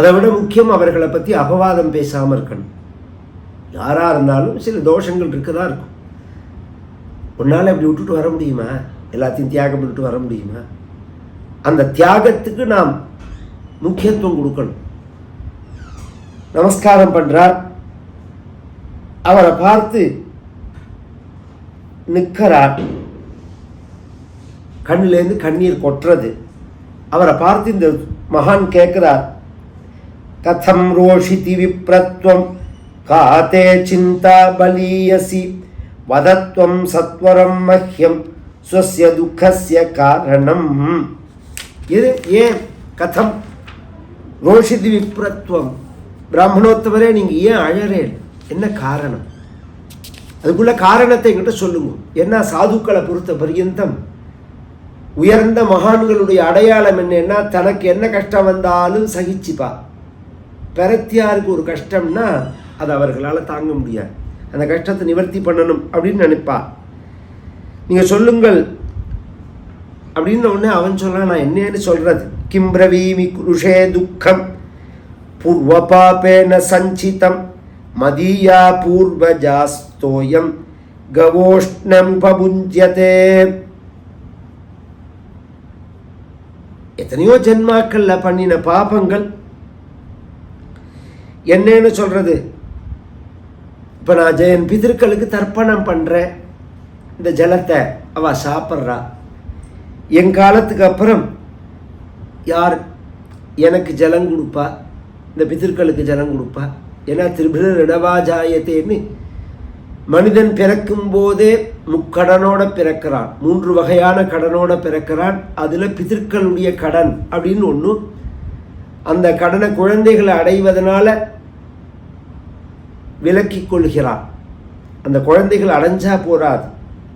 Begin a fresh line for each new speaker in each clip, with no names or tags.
அதை விட முக்கியம் அவர்களை பற்றி அபவாதம் பேசாமல் இருக்கணும். யாராக இருந்தாலும் சில தோஷங்கள் இருக்க தான் இருக்கும். உன்னால் இப்படி விட்டுட்டு வர முடியுமா? எல்லாத்தையும் தியாகம் பண்ணிட்டு வர முடியுமா? அந்த தியாகத்துக்கு நாம் முக்கியத்துவம் கொடுக்கணும். நமஸ்காரம் பண்ணுறார் அவரை பார்த்து நிற்கிறார். கண்ணிலேருந்து கண்ணீர் கொட்டுறது. அவரை பார்த்து இந்த மகான் கேட்குறார். கதம் ரோஷிதி விப்ரத்வம் காதே சிந்தா பலீயசி வதத்வம் சத்வரம் மஹ்யம் சுவசிய துக்கசிய காரணம் இது ஏன் கதம் ரோஷிதி விப்ரத்வம் பிராமணோத்தவரே நீங்கள் ஏன் அழறேன்? என்ன காரணம்? அதுக்குள்ள காரணத்தை என்கிட்ட சொல்லுங்க. என்ன சாதுக்களை பொறுத்த பரியந்தம்? உயர்ந்த மகான்களுடைய அடையாளம் என்னன்னா தனக்கு என்ன கஷ்டம் வந்தாலும் சகிச்சுப்பா. பெறத்தியாருக்கு ஒரு கஷ்டம்னா அது அவர்களால் தாங்க முடியாது. அந்த கஷ்டத்தை நிவர்த்தி பண்ணணும் அப்படின்னு நினைப்பா. நீங்கள் சொல்லுங்கள். அப்படின்னு உடனே அவன் சொல்ல நான் என்னன்னு சொல்கிறது கிம்பிரவீமி குருஷே துக்கம். பூர்வ பாபேன சஞ்சிதம். மதீயா பூர்வஜாஸ்தோயம் கவோஷ்ணமுபபுஞ்யதே எத்தனையோ ஜென்மாக்களில் பண்ணின பாபங்கள். என்னன்னு சொல்கிறது இப்போ நான் ஜெயன் பிதிர்களுக்கு தர்ப்பணம் பண்ணுறேன் இந்த ஜலத்தை அவ சாப்பிட்றா. என் காலத்துக்கு அப்புறம் யார் எனக்கு ஜலம் கொடுப்பா? இந்த பிதர்களுக்கு ஜலம் கொடுப்பா? ஏன்னா திருபிரர் இடவாஜாயத்தேன்னு மனிதன் பிறக்கும் போதே முக்கடனோட பிறக்கிறான். மூன்று வகையான கடனோட பிறக்கிறான். அதில் பிதர்களுடைய கடன் அப்படின்னு ஒன்று அந்த கடனை குழந்தைகளை அடைவதனால விலக்கிக் கொள்கிறான் அந்த குழந்தைகள் அடைஞ்சா போறாது.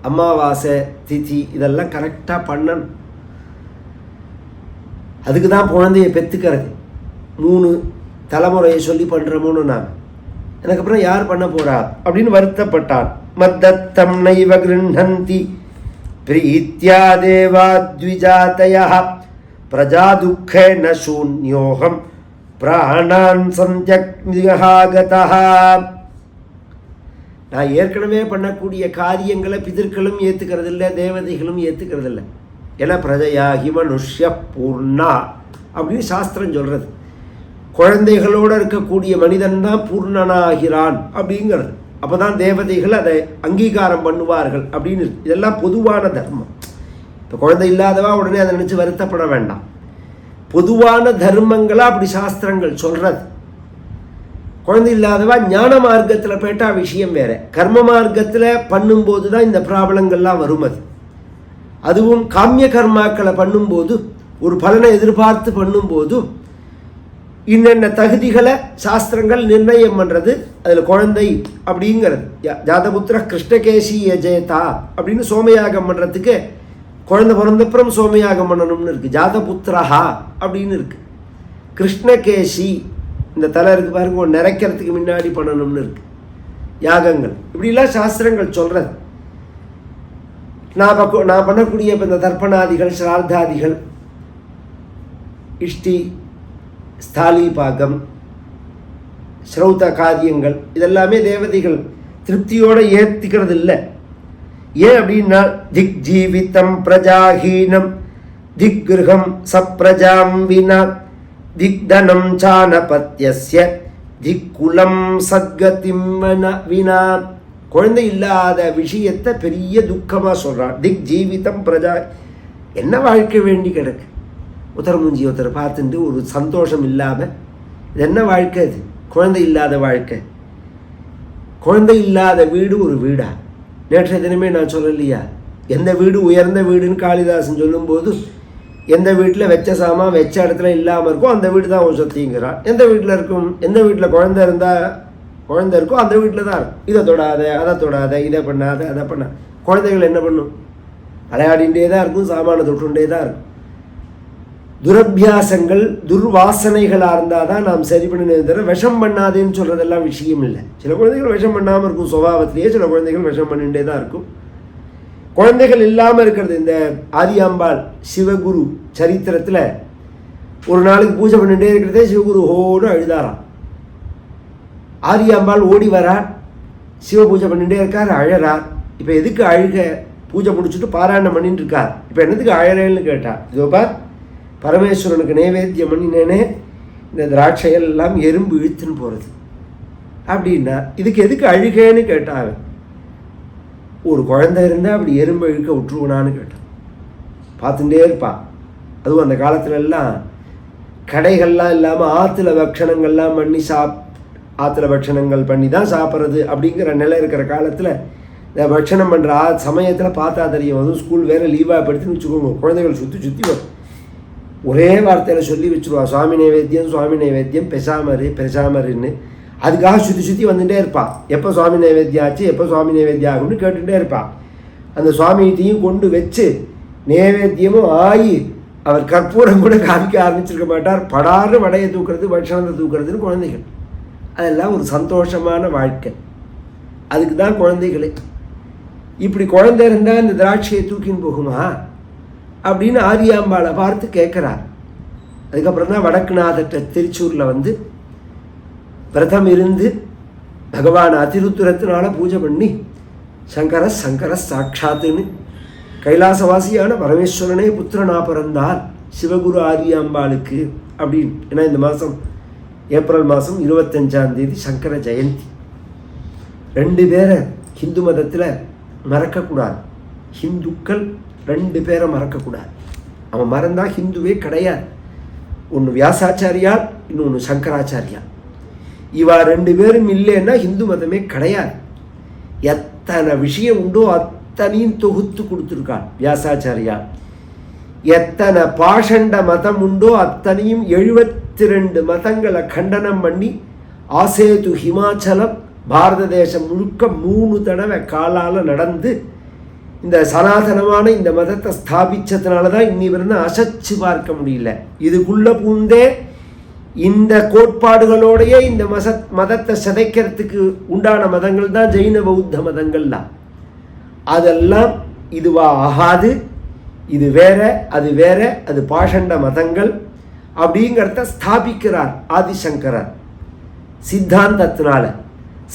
அமாவாசை திதி இதெல்லாம் கரெக்டாக பண்ணணும். அதுக்கு தான் குழந்தைய பெற்றுக்கிறது மூணு தலைமுறையை சொல்லி பண்ணுறோமோன்னு நான். எனக்கு அப்புறம் யார் பண்ண போறா? அப்படின்னு வருத்தப்பட்டான். மத்தத்தம் நைவ கிருண்ணந்தி பிரீத்யா தேவா பிரஜா துக்கேன சூன்யோகம். பிராணான் சந்தியகாகதா நான் ஏற்கனவே பண்ணக்கூடிய காரியங்களை பிதர்களும் ஏற்றுக்கிறது இல்லை தேவதைகளும் ஏற்றுக்கிறது இல்லை ஏன்னா பிரஜையாகி மனுஷ பூர்ணா அப்படின்னு சாஸ்திரம் சொல்கிறது குழந்தைகளோடு இருக்கக்கூடிய மனிதன் தான் பூர்ணனாகிறான் அப்படிங்கிறது. அப்போ தான் தேவதைகள் அதை அங்கீகாரம் பண்ணுவார்கள் அப்படின்னு இதெல்லாம் பொதுவான தர்மம். இப்போ குழந்தை இல்லாதவா உடனே அதை நினச்சி வருத்தப்பட வேண்டாம். பொதுவான தர்மங்களை அப்படி சாஸ்திரங்கள் சொல்கிறது குழந்தை இல்லாதவா ஞான மார்க்கத்தில் போயிட்டா விஷயம் வேறு. கர்ம மார்க்கத்தில் பண்ணும்போது தான் இந்த ப்ராப்ளங்கள்லாம் வரும் அது. அதுவும் காமிய கர்மாக்களை பண்ணும்போது ஒரு பலனை எதிர்பார்த்து பண்ணும்போது இன்னென்ன தகுதிகளை சாஸ்திரங்கள் நிர்ணயம் பண்ணுறது அதில் குழந்தை அப்படிங்கிறது. ஜாதபுத்திர கிருஷ்ணகேசி ஜெயதா அப்படின்னு சோமயாகம் பண்ணுறதுக்கு குழந்தை பிறந்தப்புறம் சோமயாகம் பண்ணணும்னு இருக்குது ஜாதபுத்திரஹா அப்படின்னு இருக்குது கிருஷ்ணகேசி இந்த தலை இருக்கு பாருங்க நிறைக்கிறதுக்கு முன்னாடி பண்ணணும்னு இருக்கு. யாகங்கள். இப்படிலாம் சாஸ்திரங்கள் சொல்கிறது நான் பக்கு நான் பண்ணக்கூடிய இப்போ இந்த தர்ப்பணாதிகள் ஸ்ரார்த்தாதிகள் இஷ்டி ஸ்தாலி பாகம் ஸ்ரௌத காரியங்கள் இதெல்லாமே தேவதைகள் திருப்தியோடு ஏற்றிக்கிறது இல்லை ஏன் அப்படின்னா திக் ஜீவித்தம் பிரஜாஹீனம் திக் கிரகம் சப்ரஜாம் வினா திக்தனம் சானபத்தியஸ்ய திக்குலம் சத்கதிம் வினா குழந்தை இல்லாத விஷயத்தை பெரிய துக்கமாக சொல்கிறான் திக் ஜீவிதம் பிரஜா. என்ன வாழ்க்கை வேண்டி கிடக்கு? உத்தர மூஞ்சி ஒருத்தர் பார்த்துட்டு ஒரு சந்தோஷம் இல்லாமல் இது என்ன வாழ்க்கை இது குழந்தை இல்லாத வாழ்க்கை. குழந்தை இல்லாத வீடு ஒரு வீடா? நேற்றைய தினமே நான் சொல்லலையா? எந்த வீடு? உயர்ந்த வீடுன்னு காளிதாசன் சொல்லும்போது எந்த வீட்டில் வச்ச சாமான் வச்ச இடத்துல இல்லாமல் இருக்கோ அந்த வீடு தான் அவன் சொத்திங்கிறான் எந்த வீட்டில் இருக்கும்? எந்த வீட்டில் குழந்த இருந்தால் குழந்தை இருக்கோ அந்த வீட்டில் தான் இருக்கும். இதை தொடாத அதை தொடாத இதை பண்ணாத அதை பண்ண குழந்தைகள் என்ன பண்ணும்? விளையாடிண்டே தான் இருக்கும் சாமானை தொட்டுண்டே தான் இருக்கும். துரபியாசங்கள் துர்வாசனைகளாக இருந்தால் தான் நாம் சரி பண்ணினது தவிர விஷம் பண்ணாதேன்னு சொல்கிறதெல்லாம் விஷயம் இல்லை. சில குழந்தைகள் விஷம் பண்ணாமல் இருக்கும் சுபாவத்திலேயே சில குழந்தைகள் விஷம் பண்ணிகிட்டே தான் இருக்கும். குழந்தைகள் இல்லாமல் இருக்கிறது. இந்த ஆதியாம்பாள் சிவகுரு சரித்திரத்தில் ஒரு நாளைக்கு பூஜை பண்ணிகிட்டே இருக்கிறதே சிவகுரு ஹோடு அழுதாராம். ஆரியாம்பாள் ஓடி வரா சிவ பூஜை பண்ணிகிட்டே இருக்கார் அழறார் இப்போ எதுக்கு அழுக? பூஜை முடிச்சுட்டு பாராயணம் பண்ணிட்டு இருக்கார் இப்போ என்னத்துக்கு அழறேன்னு கேட்டார் இதோ பார் பரமேஸ்வரனுக்கு நைவேத்தியம் பண்ணினேனே இந்த திராட்சைகள் எல்லாம் எறும்பு இழுத்துன்னு போகிறது அப்படின்னா இதுக்கு எதுக்கு அழுகேன்னு கேட்டாங்க ஒரு குழந்தை இருந்தால் அப்படி எறும்பு இழுக்க விட்டுருவனான்னு கேட்டான். பார்த்துட்டே இருப்பான் அதுவும் அந்த காலத்துலலாம் கடைகள்லாம் இல்லாமல் ஆற்றுல பக்ஷணங்கள்லாம் பண்ணி சாப் ஆற்றுல பக்ஷணங்கள் பண்ணி தான் சாப்பிட்றது அப்படிங்கிற நிலை இருக்கிற காலத்தில் இந்த பக்ஷணம் பண்ணுற ஆ சமயத்தில் பார்த்தா தெரியும். அதுவும் ஸ்கூல் வேறு லீவாக படுத்துன்னு வச்சுக்கோங்க. குழந்தைகள் சுற்றி சுற்றி வரும். ஒரே வார்த்தையில் சொல்லி வச்சுருவா. சுவாமி நைவேத்தியம் சுவாமி நைவேத்தியம் பெசாமரு பெசாமருன்னு. அதுக்காக சுற்றி சுற்றி வந்துகிட்டே இருப்பாள் எப்போ சுவாமி நைவேத்தியம் ஆச்சு எப்போ சுவாமி நைவேத்தியம் ஆகும்னு கேட்டுகிட்டே இருப்பாள் அந்த சுவாமியத்தையும் கொண்டு வச்சு நைவேத்தியமும் ஆகி அவர் கற்பூரம் கூட காமிக்க ஆரம்பிச்சிருக்க மாட்டார். படார்னு வடையை தூக்குறது பட்சணத்தை தூக்குறதுன்னு குழந்தைகள். அதெல்லாம் ஒரு சந்தோஷமான வாழ்க்கை. அதுக்கு தான் குழந்தைகளே. இப்படி குழந்தை இருந்தால் இந்த திராட்சையை தூக்கின்னு போகுமா? அப்படின்னு ஆரியாம்பாளை பார்த்து கேட்குறார். அதுக்கப்புறம் தான் வடக்குநாதட்ட திருச்சூரில் வந்து பிரதம் இருந்து பகவான் அதிருத்துரத்தினால பூஜை பண்ணி சங்கர சங்கர சாட்சாத்துன்னு கைலாசவாசியான பரமேஸ்வரனே புத்திரனா பிறந்தார் சிவகுரு ஆரியாம்பாளுக்கு அப்படின்னு. ஏன்னா இந்த மாதம் ஏப்ரல் மாதம் இருபத்தஞ்சாம் தேதி சங்கர ஜெயந்தி. ரெண்டு பேரை ஹிந்து மதத்தில் மறக்கக்கூடாது. ஹிந்துக்கள் ரெண்டு பேரை மறக்கக்கூடாது. அவன் மறந்தால் ஹிந்துவே கிடையாது. ஒன்று வியாசாச்சாரியார் இன்னொன்று சங்கராச்சாரியார் இவா ரெண்டு பேரும் இல்லைன்னா ஹிந்து மதமே கிடையாது. எத்தனை விஷயம் உண்டோ அத்தனையும் தொகுத்து கொடுத்துருக்காள் வியாசாச்சாரியா எத்தனை பாஷண்ட மதம் உண்டோ அத்தனையும் எழுபத்தி ரெண்டு மதங்களை கண்டனம் பண்ணி ஆசேது ஹிமாச்சலம் பாரத தேசம் முழுக்க மூணு தடவை காலால் நடந்து இந்த சனாதனமான இந்த மதத்தை ஸ்தாபித்ததுனால தான் இன்னி வரைக்கும் அசைச்சு பார்க்க முடியல. இதுக்குள்ளே பூந்தே இந்த கோட்பாடுகளோடையே இந்த மச மதத்தை சிதைக்கிறதுக்கு உண்டான மதங்கள் தான் ஜெயின பௌத்த மதங்கள்லாம். அதெல்லாம் இதுவா ஆகாது இது வேற அது வேற அது பாஷண்ட மதங்கள் அப்படிங்கிறத ஸ்தாபிக்கிறார் ஆதிசங்கரர். சித்தாந்தத்தினால.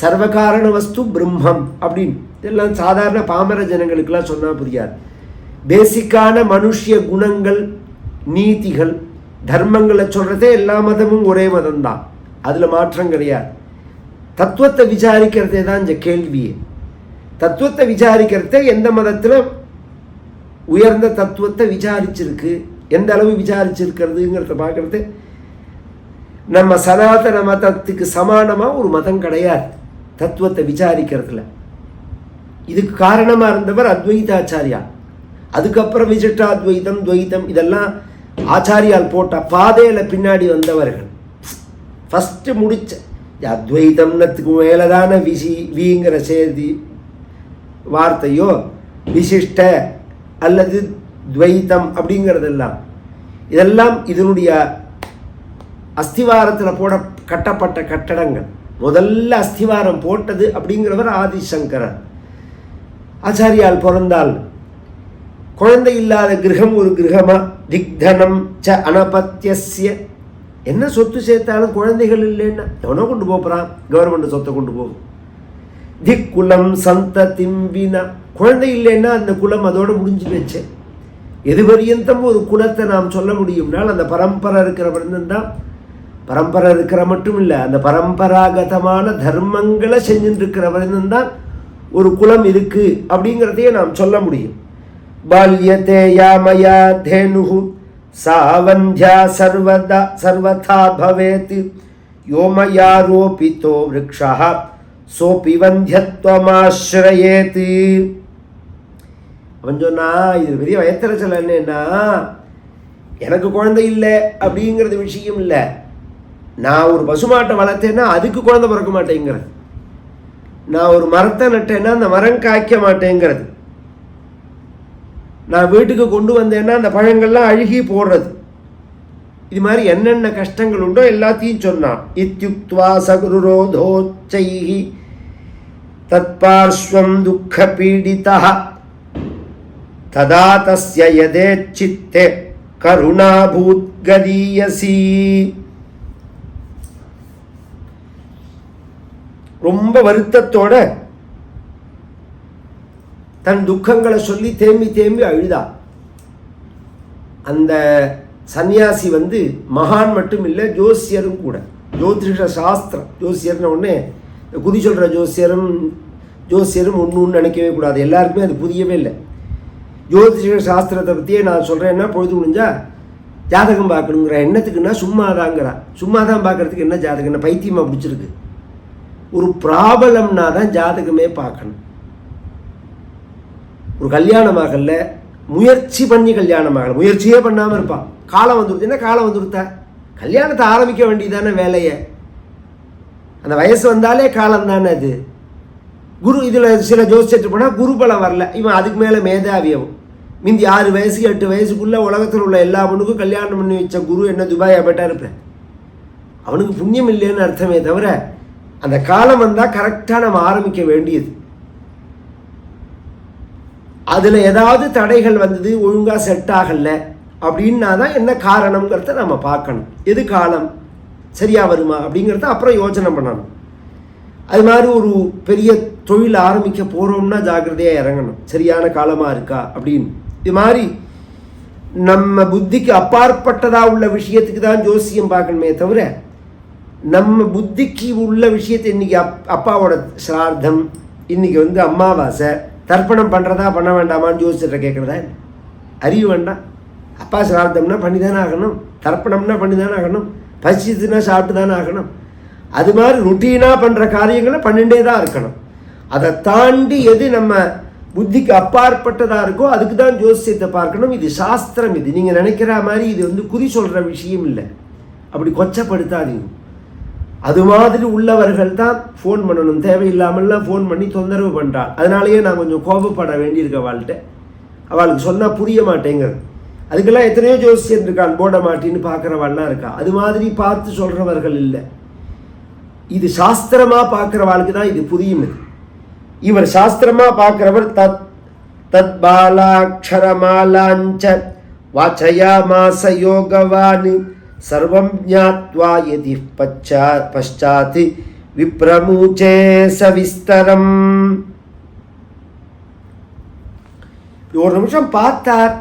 சர்வகாரண வஸ்து பிரம்மம் அப்படின்னு. இதெல்லாம் சாதாரண பாமர ஜனங்களுக்கெல்லாம் சொன்னால் புரியாது. பேசிக்கான மனுஷிய குணங்கள் நீதிகள் தர்மங்களை சொல்கிறதே எல்லா மதமும் ஒரே மதம்தான். அதில் மாற்றம் கிடையாது. தத்துவத்தை விசாரிக்கிறதே தான் இந்த கேள்வியே தத்துவத்தை விசாரிக்கிறதே எந்த மதத்தில் உயர்ந்த தத்துவத்தை விசாரிச்சிருக்கு எந்த அளவு விசாரிச்சிருக்கிறதுங்கிறத பார்க்குறது. நம்ம சனாதன மதத்துக்கு சமானமாக ஒரு மதம் கிடையாது தத்துவத்தை விசாரிக்கிறதுல. இதுக்கு காரணமாக இருந்தவர் அத்வைதாச்சாரியா. அதுக்கப்புறம் விசிஷ்டாத்வைதம் துவைதம் இதெல்லாம் ஆச்சாரியால் போட்ட பாதையில் பின்னாடி வந்தவர்கள். ஃபஸ்ட்டு முடிச்ச அத்வைதம்னத்துக்கு மேலே தானே விசி விங்கிற செய்தி வார்த்தையோ விசிஷ்ட அல்லது துவைத்தம் அப்படிங்கிறதெல்லாம். இதெல்லாம் இதனுடைய அஸ்திவாரத்தில் போட கட்டப்பட்ட கட்டடங்கள். முதல்ல அஸ்திவாரம் போட்டது அப்படிங்கிறவர் ஆதிசங்கரர். ஆச்சாரியால் பிறந்தால் குழந்தை இல்லாத கிரகம் ஒரு கிரகமா? திக்தனம் ச அனபத்தியசிய என்ன சொத்து சேர்த்தாலும் குழந்தைகள் இல்லைன்னா எவனோ கொண்டு போகிறான் கவர்மெண்ட் சொத்தை கொண்டு போகும். திக் குலம் சந்ததிம் வினா. குழந்தை இல்லைன்னா அந்த குலம் அதோட முடிஞ்சு வச்சு எது பரியந்தம் ஒரு குலத்தை நாம் சொல்ல முடியும்னால் அந்த பரம்பரை இருக்கிற தான் பரம்பரை இருக்கிற மட்டும் இல்லை அந்த பரம்பராகதமான தர்மங்களை செஞ்சுட்டு இருக்கிற தான் ஒரு குலம் இருக்குது அப்படிங்கிறதையே நாம் சொல்ல முடியும். பால்யத்தே யாமயா தேனு சாவந்தியா சர்வதா சர்வதா பவேத் யோமயா ரோபித்தோ விரக்ஷா சோபி வந்தியத்துவமாஸ்ரயேத்து அவன் சொன்னா இது பெரிய வயத்தரச்சல் என்னன்னா எனக்கு குழந்தை இல்லை அப்படிங்கிறது விஷயம் இல்லை. நான் ஒரு பசுமாட்டை வளர்த்தேன்னா அதுக்கு குழந்தை பிறக்க மாட்டேங்கிறது. நான் ஒரு மரத்தை நட்டேன்னா அந்த மரம் காய்க்க மாட்டேங்கிறது. நான் வீட்டுக்கு கொண்டு வந்தேன்னா அந்த பழங்கள்லாம் அழுகி போடுறது. இது மாதிரி என்னென்ன கஷ்டங்கள் உண்டோ எல்லாத்தையும் சொன்னான். இத்தியுக்துவா சகுருரோதோச்சைஹி தத்பார்ஸ்வம் துக்க பீடிதா ததா தஸ்ய யதேச்சித்தே கருணாபூத் கதீயசி ரொம்ப வருத்தத்தோட தன் துக்கங்களை சொல்லி தேம்பி தேம்பி அழுதா. அந்த சன்னியாசி வந்து மகான் மட்டும் இல்லை ஜோசியரும் கூட. ஜோதிஷ சாஸ்திரம். ஜோசியர்னு உடனே குதி குறி சொல்கிற ஜோசியரும் ஜோசியரும் ஒன்று ஒன்று நினைக்கவே கூடாது. எல்லாருக்குமே அது புரியவே இல்லை. ஜோதிஷ சாஸ்திரத்தை பற்றியே நான் சொல்கிறேன்னா பொழுது முடிஞ்சால் ஜாதகம் பார்க்கணுங்கிற எண்ணத்துக்குன்னா சும்மா தாங்கிறா சும்மா தான் பார்க்குறதுக்கு என்ன ஜாதகம்? என்ன பைத்தியமாக பிடிச்சிருக்கு. ஒரு ப்ராபலம்னா தான் ஜாதகமே பார்க்கணும். ஒரு கல்யாணமாகல முயற்சி பண்ணி கல்யாணமாகல. முயற்சியே பண்ணாமல் இருப்பான் காலம் வந்துடுச்சுன்னா காலம் வந்துடுத்த கல்யாணத்தை ஆரம்பிக்க வேண்டியதானே வேலையை? அந்த வயசு வந்தாலே காலம் தானே அது? குரு இதில் சில ஜோசிச்சுட்டு போனால் குரு பலம் வரல. இவன் அதுக்கு மேலே மேதாவியவும். மிந்தி ஆறு வயசு எட்டு வயசுக்குள்ளே உலகத்தில் உள்ள எல்லா பொண்ணுக்கும் கல்யாணம் பண்ணி வச்ச குரு என்ன துபாயாக போயிட்டா இருப்பேன். அவனுக்கு புண்ணியம் இல்லைன்னு அர்த்தமே தவிர அந்த காலம் வந்தால் கரெக்டாக நம்ம ஆரம்பிக்க வேண்டியது. அதில் ஏதாவது தடைகள் வந்தது ஒழுங்காக செட் ஆகலை அப்படின்னா தான் என்ன காரணங்கிறத நம்ம பார்க்கணும். எது காலம்? சரியாக வருமா? அப்படிங்கிறத அப்புறம் யோசனை பண்ணணும். அது மாதிரி ஒரு பெரிய தொழில் ஆரம்பிக்க போகிறோம்னா ஜாக்கிரதையாக இறங்கணும். சரியான காலமாக இருக்கா? அப்படின்னு. இது மாதிரி நம்ம புத்திக்கு அப்பாற்பட்டதாக உள்ள விஷயத்துக்கு தான் ஜோசியம் பார்க்கணுமே தவிர நம்ம புத்திக்கு உள்ள விஷயத்தை இன்றைக்கி அப் அப்பாவோட சிரார்த்தம் இன்னைக்கு வந்து அமாவாசை தர்ப்பணம் பண்ணுறதா பண்ண வேண்டாமான்னு ஜோசியத்தை கேட்குறதா அறிவு வேண்டாம் அப்பா சிரார்த்தம்னா பண்ணி தானே ஆகணும். தர்ப்பணம்னா பண்ணி தானே ஆகணும். பசிச்சுன்னா சாப்பிட்டு தானே ஆகணும். அது மாதிரி ருட்டீனாக பண்ணுற காரியங்களை பண்ணிகிட்டே தான் இருக்கணும். அதை தாண்டி எது நம்ம புத்திக்கு அப்பாற்பட்டதாக இருக்கோ அதுக்கு தான் ஜோசியத்தை பார்க்கணும். இது சாஸ்திரம் இது. நீங்கள் நினைக்கிற மாதிரி இது வந்து குறி சொல்கிற விஷயம் இல்லை. அப்படி கொச்சப்படுத்தாதீங்க. அது மாதிரி உள்ளவர்கள் தான் ஃபோன் பண்ணணும். தேவையில்லாமல்லாம் ஃபோன் பண்ணி தொந்தரவு பண்ணுறாள் அதனாலேயே நான் கொஞ்சம் கோபப்பட வேண்டியிருக்க அவள்கிட்ட. அவளுக்கு சொன்னால் புரிய மாட்டேங்கிறது அதுக்கெல்லாம் எத்தனையோ ஜோசியர் இருக்கான் போட மாட்டின்னு பார்க்குறவாள்லாம் இருக்கா. அது மாதிரி பார்த்து சொல்கிறவர்கள் இல்லை. இது சாஸ்திரமாக பார்க்குறவாளுக்கு தான் இது புரியும் இவர் சாஸ்திரமாக பார்க்குறவர் தத் தத் பாலாட்சரமாலாஞ்ச வாச்சயா மாச யோகவானு சர்வம் ज्ञात्वा यदि பச்சா पश्चात् विप्रमुचे सविस्तरम्। ஒரு நிமிஷம் பார்த்தார்.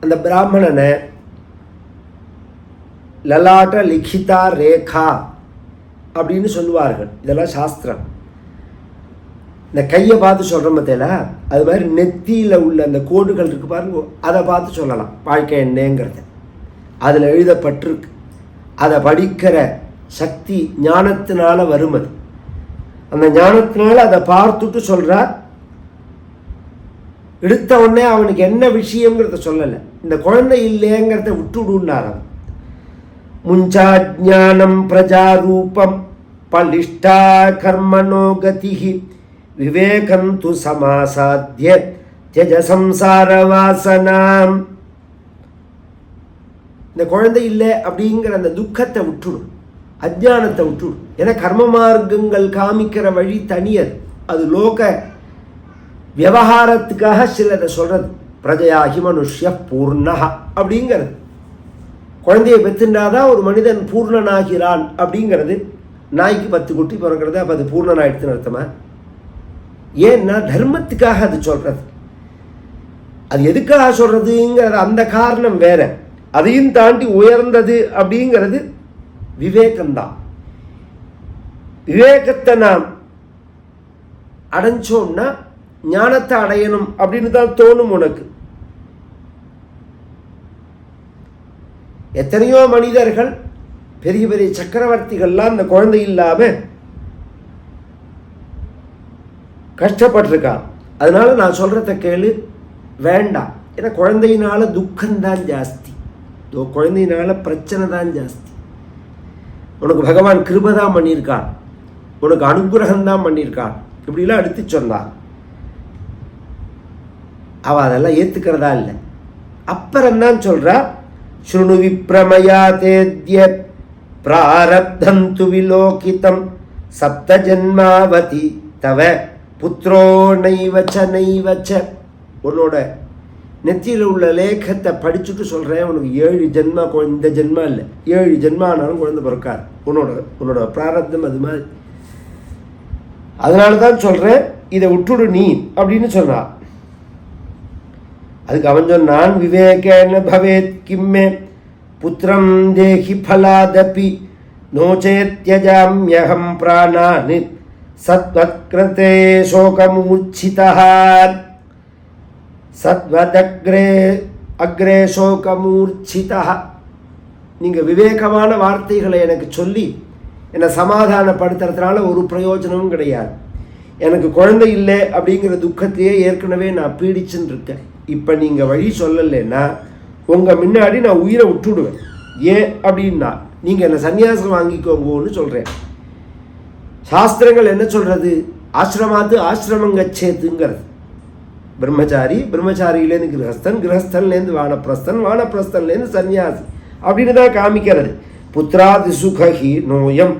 அந்த பிராமணனை லலாட்ட லிகிதா ரேகா அப்படின்னு சொல்லுவார்கள். இதெல்லாம் சாஸ்திரம். இந்த கையை பார்த்து சொல்கிற மத்தியில் அது மாதிரி நெத்தியில் உள்ள அந்த கோடுகள் இருக்கு பாருங்க அதை பார்த்து சொல்லலாம். வாழ்க்கை என்னங்கிறத. அதில் எழுதப்பட்டிருக்கு. அதை படிக்கிற சக்தி ஞானத்தினால வரும் அது. அந்த ஞானத்தினால் அதை பார்த்துட்டு சொல்கிறார் எடுத்த உடனே அவனுக்கு என்ன விஷயங்கிறத சொல்லலை. இந்த குழந்தை இல்லைங்கிறத விட்டுடுன்னார் அவன். முஞ்சாஜானம் பிரஜாரூபம் பலிஷ்டா கர்மணோ விவேகம் து சமாசாத்திய தியஜ சம்சார வாசனாம் இந்த குழந்தை இல்லை அப்படிங்கிற அந்த துக்கத்தை விட்டுடும். அஜானத்தை விட்டுடும். ஏன்னா கர்ம மார்க்கங்கள் காமிக்கிற வழி தனியது. அது லோக விவகாரத்துக்காக சிலரை சொல்கிறது பிரஜயாகி மனுஷ்ய பூர்ணஹா அப்படிங்கிறது. குழந்தையை பெற்றுண்டாதான் ஒரு மனிதன் பூர்ணனாகிறான் அப்படிங்கிறது. நாய்க்கு பத்து குட்டி பிறக்கிறது அப்போ அது பூர்ணனாயிடுத்துன்னு அர்த்தமாக ஏன்னா தர்மத்துக்காக அது சொல்றது. அது எதுக்காக சொல்றதுங்கிற அந்த காரணம் வேற. அதையும் தாண்டி உயர்ந்தது அப்படிங்கிறது விவேகம்தான். விவேகத்தை நாம் அடைஞ்சோம்னா ஞானத்தை அடையணும் அப்படின்னு தான் தோணும் உனக்கு. எத்தனையோ மனிதர்கள் பெரிய பெரிய சக்கரவர்த்திகள்லாம் அந்த குழந்தை இல்லாமல் கஷ்டப்பட்டிருக்கான். அதனால் நான் சொல்கிறத கேளு வேண்டாம். ஏன்னா குழந்தையினால் துக்கம்தான் ஜாஸ்தி. குழந்தையினால் பிரச்சனை தான் ஜாஸ்தி. உனக்கு பகவான் கிருபை தான் பண்ணியிருக்கார் உனக்கு அனுகிரகம் தான் இப்படிலாம் அடுத்து சொன்னார் அவள் அதெல்லாம் ஏற்றுக்கிறதா இல்லை. அப்புறம் தான் சொல்கிறா ஸ்ருணு விப்ரமயா தேத்ய பிராரப்தம் துவிலோகிதம் சப்த ஜென்மாவதி தவ புத்திரோ நைவச்ச. நைவச்ச உன்னோட நெத்தியில் உள்ள லேகத்தை படிச்சுட்டு சொல்கிறேன் உனக்கு ஏழு ஜென்மா இந்த ஜென்மா இல்லை. ஏழு ஜென்மா ஆனாலும் குழந்தை பிறக்கார் உன்னோட உன்னோட பிராரப்தம் அது மாதிரி. அதனால தான் சொல்கிறேன் இதை விட்டுடு நீ அப்படின்னு சொன்னா. அதுக்கு அவன் சொன்னான் விவேகேன பவேத் கிம்மே. புத்திரம் தேஹி ஃபலாதபி நோச்சேத்யஜாம்யகம் பிராணான். சத்வத்கிருதே சோகமூர்ச்சிதா சத்வதக்ரே அக்ரே சோகமூர்ச்சிதா நீங்கள் விவேகமான வார்த்தைகளை எனக்கு சொல்லி என்னை சமாதானப்படுத்துறதுனால ஒரு பிரயோஜனமும் கிடையாது. எனக்கு குழந்தை இல்லை அப்படிங்கிற துக்கத்தையே ஏற்கனவே நான் பீடிச்சுன்னு இருக்கேன் இப்போ நீங்கள் வழி சொல்லலைன்னா உங்கள் முன்னாடி நான் உயிரை விட்டுடுவேன். ஏன் அப்படின்னா நீங்கள் என்னை சன்னியாசம் வாங்கிக்கோங்கன்னு சொல்கிறேன் சாஸ்திரங்கள் என்ன சொல்கிறது ஆசிரமாத்து ஆசிரமங்கச்சேத்துங்கிறது. பிரம்மச்சாரி பிரம்மச்சாரியிலேருந்து கிரகஸ்தன் கிரகஸ்தன்லேருந்து வானப்பிரஸ்தன் வானப்பிரஸ்தன்லேருந்து சன்னியாசி அப்படின்னு தான் காமிக்கிறது. புத்திராதி சுகஹி நோயம்.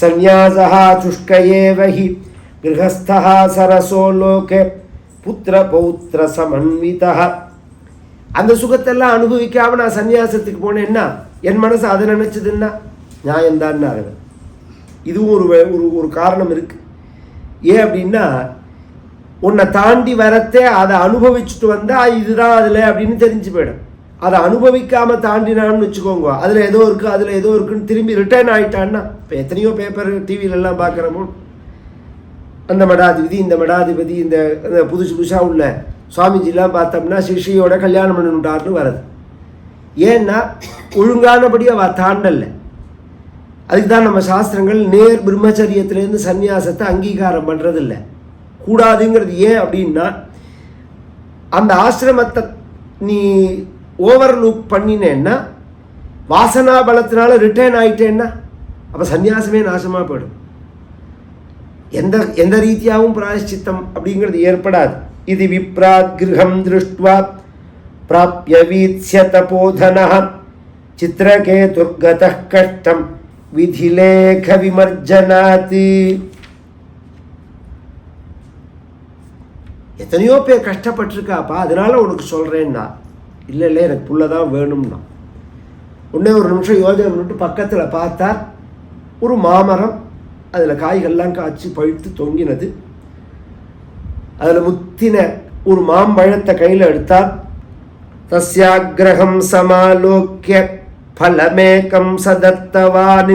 சந்நியாசா சுஷ்கயேவஹி கிரகஸ்தா சரசோ லோக. புத்திர பௌத்திர சமன்விதா அந்த சுகத்தெல்லாம் அனுபவிக்காம நான் சன்னியாசத்துக்கு போனேன்னா என் மனசு அதை நினச்சதுன்னா நியாயம்தான் அவன் இதுவும் ஒரு ஒரு ஒரு காரணம் இருக்குது ஏன் அப்படின்னா உன்னை தாண்டி வரத்தே அதை அனுபவிச்சுட்டு வந்தால் இதுதான் அதில் அப்படின்னு தெரிஞ்சு போயிடும். அதை அனுபவிக்காமல் தாண்டினான்னு வச்சுக்கோங்க. அதில் ஏதோ இருக்குது அதில் ஏதோ இருக்குன்னு திரும்பி ரிட்டர்ன் ஆகிட்டான்னா இப்போ எத்தனையோ பேப்பர் டிவியிலலாம் பார்க்குறமோ அந்த மடாதிபதி இந்த மடாதிபதி இந்த புதுசு புதுசாக உள்ள சுவாமிஜிலாம் பார்த்தோம்னா சிஷியோட கல்யாணம் பண்ணிட்டார்னு வர்றது ஏன்னா ஒழுங்கானபடி அவ தாண்டல்ல. அதுக்கு தான் நம்ம சாஸ்திரங்கள் நேர் பிரம்மச்சரியத்திலேருந்து சந்நியாசத்தை அங்கீகாரம் பண்ணுறதில்ல கூடாதுங்கிறது ஏன் அப்படின்னா அந்த ஆசிரமத்தை நீ ஓவர் லூக் பண்ணினேன்னா வாசனா பலத்தினால ரிட்டர்ன் ஆயிட்டேன்னா அப்போ சந்நியாசமே நாசமாக போயிடும். எந்த எந்த ரீதியாகவும் பிராயஷ்சித்தம் அப்படிங்கிறது ஏற்படாது. இது விப்ராத் கிரகம் திருஷ்டுவா பிராப்ய வீத்ய தபோதன சித்திரகே துர்கத கஷ்டம். விதிலேகவிமர்ஜனாத் எத்தனையோ பேர் கஷ்டப்பட்டிருக்காப்பா அதனால உனக்கு சொல்கிறேன்னா இல்லை இல்லை எனக்கு புள்ள தான் வேணும்னா. உடனே ஒரு நிமிஷம் யோஜனை பண்ணிட்டு பக்கத்தில் பார்த்தா ஒரு மாமரம் அதில் காய்கள்லாம் காய்ச்சி பழுத்து தொங்கினது. அதில் முத்தின ஒரு மாம்பழத்தை கையில் எடுத்தால் தஸ்யாகிரகம் சமாலோக்கிய ஃபலமேகம் சதத்தவான்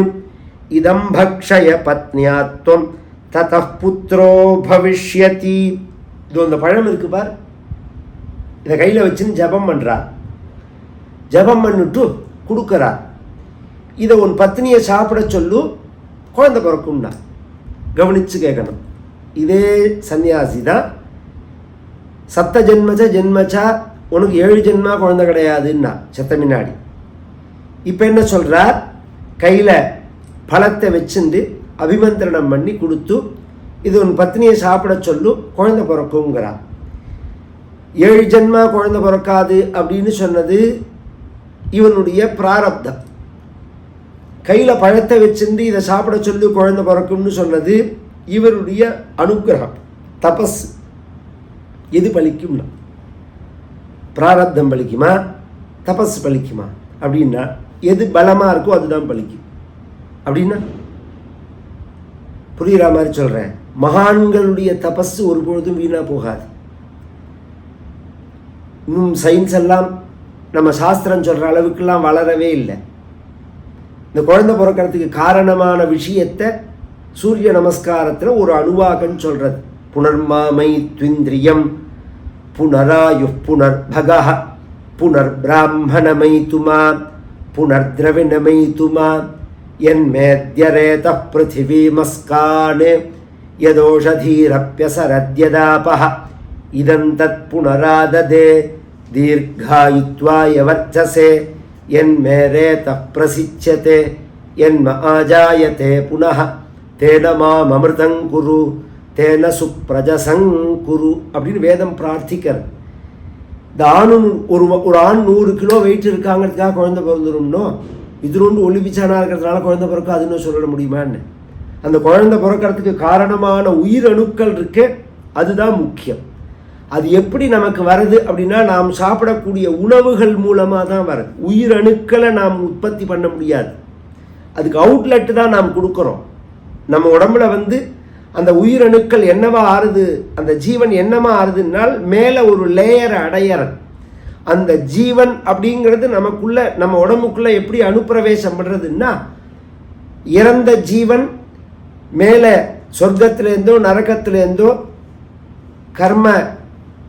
இதம் பக்ஷய பத்னியாத்வம் தத புத்திரோ பவிஷ்யதி இது அந்த பழம் இருக்கு பார். இதை கையில் வச்சுன்னு ஜெபம் பண்ணுறா ஜெபம் பண்ணிட்டு கொடுக்குறா. இதை உன் பத்னியை சாப்பிட சொல்லு குழந்தை பிறக்கும்னா. கவனித்து கேட்கணும் இதே சன்னியாசி தான். சத்த ஜென்மச்சா ஜென்மச்சா உனக்கு ஏழு ஜென்மா குழந்தை கிடையாதுன்னா செத்த முன்னாடி. இப்போ என்ன சொல்கிறார் கையில் பழத்தை வச்சுண்டு அபிமந்திரணம் பண்ணி கொடுத்து இது உன் பத்னியை சாப்பிட சொல்லு குழந்தை பிறக்குங்கிறார் ஏழு ஜென்மா குழந்தை பிறக்காது அப்படின்னு சொன்னது இவனுடைய பிராரப்தம். கையில் பழத்தை வச்சிருந்து இதை சாப்பிட சொல்லி குழந்தை பிறக்கும்னு சொன்னது இவருடைய அனுக்கிரகம் தபஸ். எது பலிக்கும்னா? பிராரப்தம் பலிக்குமா? தபஸ் பலிக்குமா? அப்படின்னா எது பலமாக இருக்கோ அதுதான் பலிக்கும். அப்படின்னா? புரிகிற மாதிரி சொல்கிறேன் மகான்களுடைய தபஸ் ஒருபொழுதும் வீணாக போகாது. இன்னும் சயின்ஸ் எல்லாம் நம்ம சாஸ்திரம் சொல்கிற அளவுக்குலாம் வளரவே இல்லை. இந்த குழந்தை பிறக்கிறதுக்கு காரணமான விஷயத்தை சூரிய நமஸ்காரத்தில் ஒரு அணுவாகன்னு சொல்கிறது புனர்மாமை துவிந்திரியம் புனராயு புனர் பகஹ புனர் பிராமணமை துமா புனர்திரவிணமைத்துமா यन्मेद्यरेत पृथिवीमस्कान् यदोषधीरप्यसरद्यदापः इदं तत्पुनराददे दीर्घायुत्वाय वर्चसे यन्मे रेतः प्रसिच्यते यन्म आजायते पुनः तेन मामृतं कुरु தேன சுப்ரஜசங்குரு அப்படின்னு வேதம் பிரார்த்திக்கிறது இந்த ஆணும் ஒரு ஒரு ஆண் நூறு கிலோ வெயிட் இருக்காங்கிறதுக்காக குழந்தை பிறந்துரும்னோ இது ஒன்று ஒளிபிச்சானா இருக்கிறதுனால குழந்தை பிறக்காதுன்னு சொல்ல முடியுமான்னு. அந்த குழந்தை பிறக்கிறதுக்கு காரணமான உயிரணுக்கள் இருக்கு அதுதான் முக்கியம். அது எப்படி நமக்கு வருது அப்படின்னா நாம் சாப்பிடக்கூடிய உணவுகள் மூலமாக தான் வருது. உயிரணுக்களை நாம் உற்பத்தி பண்ண முடியாது. அதுக்கு அவுட்லெட்டு தான் நாம் கொடுக்குறோம். நம்ம உடம்புல வந்து அந்த உயிரணுக்கள் என்னவா ஆறுது? அந்த ஜீவன் என்னவா ஆறுதுன்னால் மேலே ஒரு லேயரை அடையறது அந்த ஜீவன் அப்படிங்கிறது நமக்குள்ள நம்ம உடம்புக்குள்ள எப்படி அனுப்பிரவேசம் பண்ணுறதுன்னா இறந்த ஜீவன் மேலே சொர்க்கத்திலேருந்தோ நரகத்திலேருந்தோ கர்ம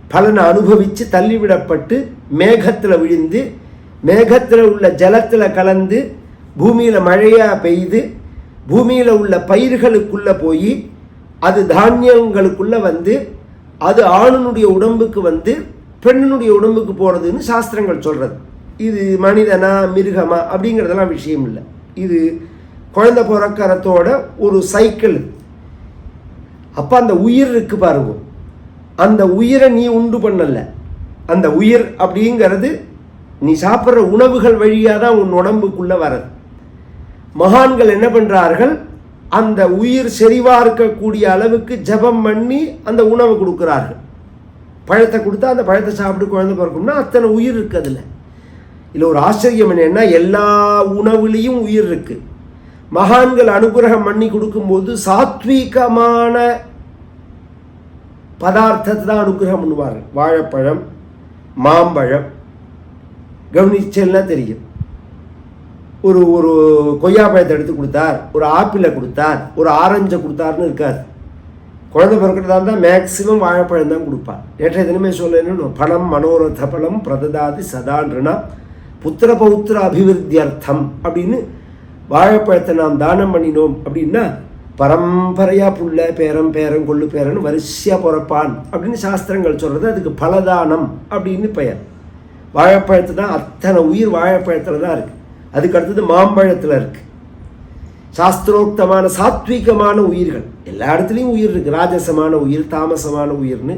பலனை அனுபவித்து தள்ளிவிடப்பட்டு மேகத்தில் விழுந்து மேகத்தில் உள்ள ஜலத்தில் கலந்து பூமியில் மழையாக பெய்து பூமியில் உள்ள பயிர்களுக்குள்ளே போய் அது தானியங்களுக்குள்ளே வந்து அது ஆணுனுடைய உடம்புக்கு வந்து பெண்ணினுடைய உடம்புக்கு போகிறதுன்னு சாஸ்திரங்கள் சொல்கிறது இது மனிதனா மிருகமா அப்படிங்கிறதெல்லாம் விஷயம் இல்லை. இது குழந்தை பிறக்கறத்தோட ஒரு சைக்கிள் அப்போ அந்த உயிர் இருக்கு பாருங்க. அந்த உயிரை நீ உண்டு பண்ணலை. அந்த உயிர் அப்படிங்கிறது நீ சாப்பிட்ற உணவுகள் வழியாக தான் உன் உடம்புக்குள்ளே வரது மகான்கள் என்ன பண்ணுறார்கள் அந்த உயிர் செறிவார்க்கக்கூடிய அளவுக்கு ஜபம் பண்ணி அந்த உணவு கொடுக்குறார்கள். பழத்தை கொடுத்தா அந்த பழத்தை சாப்பிட்டு குழந்தை பிறக்கும்னா அத்தனை உயிர் இருக்குது அதில். இதில் ஒரு ஆச்சரியம் என்னென்னா எல்லா உணவுலேயும் உயிர் இருக்குது மகான்கள் அனுகிரகம் பண்ணி கொடுக்கும்போது சாத்வீகமான பதார்த்தத்தை தான் அனுகிரகம் பண்ணுவார்கள். வாழைப்பழம் மாம்பழம் கவனிச்சல்னா தெரியும். ஒரு ஒரு கொய்யா பழத்தை எடுத்து கொடுத்தார் ஒரு ஆப்பிளை கொடுத்தார் ஒரு ஆரஞ்சை கொடுத்தாருன்னு இருக்காது. குழந்தை பிறக்கிறதா இருந்தால் மேக்ஸிமம் வாழைப்பழம் தான் கொடுப்பார். நேற்றைய தினமே சொல்லணும் பணம் மனோரத பலம் பிரததாதி சதான்றனா புத்திர பௌத்திர அபிவிருத்தி அர்த்தம் அப்படின்னு வாழைப்பழத்தை நாம் தானம் பண்ணினோம் அப்படின்னா பரம்பரையாக புள்ள பேரம் பேரம் கொள்ளு பேரன் வரிசையாக பிறப்பான் அப்படின்னு சாஸ்திரங்கள் சொல்கிறது அதுக்கு பலதானம் அப்படின்னு பெயர். வாழைப்பழத்து தான் அத்தனை உயிர் வாழைப்பழத்தில் தான் இருக்குது அதுக்கு அடுத்தது மாம்பழத்தில் இருக்குது சாஸ்திரோக்தமான சாத்வீகமான உயிர்கள். எல்லா இடத்துலையும் உயிர் இருக்குது ராஜசமான உயிர் தாமசமான உயிர்னு.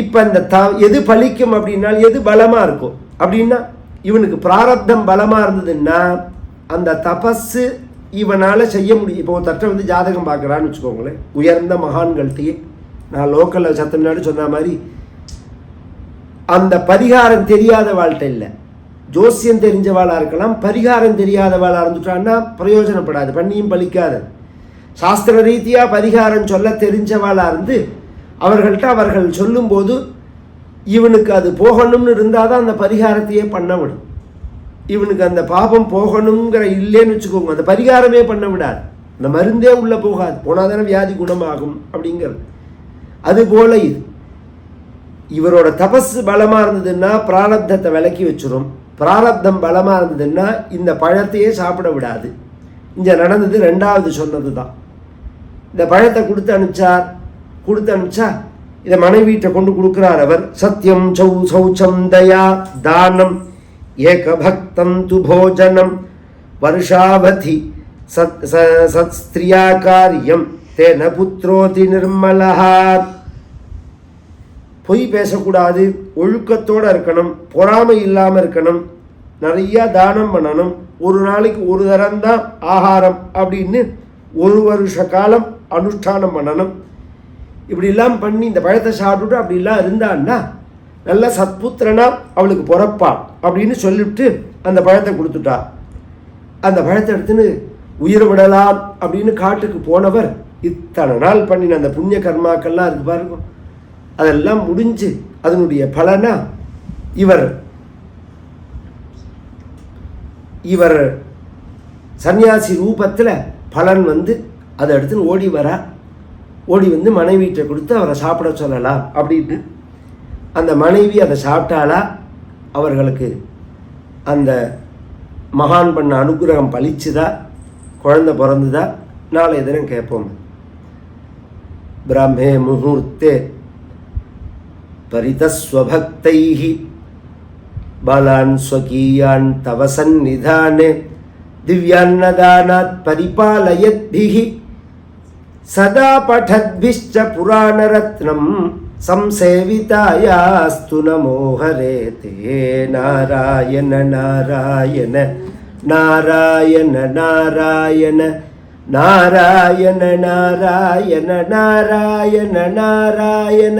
இப்போ இந்த தா எது பலிக்கும் அப்படின்னா எது பலமாக இருக்கும்? அப்படின்னா இவனுக்கு பிராரப்தம் பலமாக இருந்ததுன்னா அந்த தபஸு இவனால் செய்ய முடியும். இப்போ தட்டை வந்து ஜாதகம் பார்க்குறான்னு வச்சுக்கோங்களேன். உயர்ந்த மகான்கள்கிட்டயே நான் லோக்கலில் சத்தம் நாடு சொன்ன மாதிரி அந்த பரிகாரம் தெரியாத வாழ்க்கை இல்லை. ஜோசியம் தெரிஞ்சவாளாக இருக்கலாம் பரிகாரம் தெரியாதவாளாக இருந்துட்டான்னா பிரயோஜனப்படாது பண்ணியும் பலிக்காது. சாஸ்திர ரீதியாக பரிகாரம் சொல்ல தெரிஞ்சவாளாக இருந்து அவர்கள்ட்ட அவர்கள் சொல்லும்போது இவனுக்கு அது போகணும்னு இருந்தால் தான் அந்த பரிகாரத்தையே பண்ண விடும். இவனுக்கு அந்த பாபம் போகணுங்கிற இல்லைன்னு வச்சுக்கோங்க அந்த பரிகாரமே பண்ண விடாது. அந்த மருந்தே உள்ளே போகாது போனால் தானே வியாதி குணமாகும் அப்படிங்கிறது. அதுபோல இது. இவரோட தபஸ் பலமாக இருந்ததுன்னா பிராரப்தத்தை விலக்கி வச்சிரும். பிராரப்தம் பலமாக இருந்ததுன்னா இந்த பழத்தையே சாப்பிட விடாது. இங்கே நடந்தது ரெண்டாவது சொன்னது தான் இந்த பழத்தை கொடுத்து அனுப்பிச்சார். கொடுத்து அனுப்பிச்சா இதை மனைவியிட்ட கொண்டு கொடுக்குறார் அவர். சத்தியம் சௌ சௌச்சம் தயா தானம் ஏகபக்தம் து போஜனம் வருஷாவதி சத் ச- சத் ஸ்திரியா காரியம் தேன புத்திரோதி நிர்மலஹா பொய் பேசக்கூடாது ஒழுக்கத்தோடு இருக்கணும் பொறாமை இல்லாமல் இருக்கணும் நிறையா தானம் பண்ணணும் ஒரு நாளைக்கு ஒரு தரம் தான் ஆகாரம் அப்படின்னு ஒரு வருஷ காலம் அனுஷ்டானம் பண்ணணும். இப்படிலாம் பண்ணி இந்த பழத்தை சாப்பிட்டுட்டு அப்படிலாம் இருந்தான்னா நல்ல சத்புத்திரனா அவளுக்கு பிறப்பாள் அப்படின்னு சொல்லிவிட்டு அந்த பழத்தை கொடுத்துட்டா. அந்த பழத்தை எடுத்துன்னு உயிர் விடலாம் அப்படின்னு காட்டுக்கு போனவர் இத்தனை நாள் பண்ணின அந்த புண்ணிய கர்மாக்கள்லாம் இருக்கு பாருங்க. அதெல்லாம் முடிஞ்சு அதனுடைய பலனாக இவர். இவர் சன்னியாசி ரூபத்தில் பலன் வந்து அதை எடுத்துன்னு ஓடி வர. ஓடி வந்து மனைவியிட்ட கொடுத்து அவரை சாப்பிட சொல்லலாம் அப்படின்னு. அந்த மனைவி அதை சாப்பிட்டாலா அவர்களுக்கு அந்த மகான் பண்ண அனுகிரகம் பளிச்சுதா குழந்த பிறந்துதா? நாளை தினம் கேட்போம். பிரம்மே முகூர்த்தே. परितस्वभक्तैः बालान् स्वकीयान् तव सन्निधाने दिव्यान्नदानात् परिपालयद्भिः सदा पठद्भिश्च पुराणरत्नं संसेवितायास्तु नमो हरे ते नारायण नारायण नारायण नारायण नारायण नारायण नारायण नारायण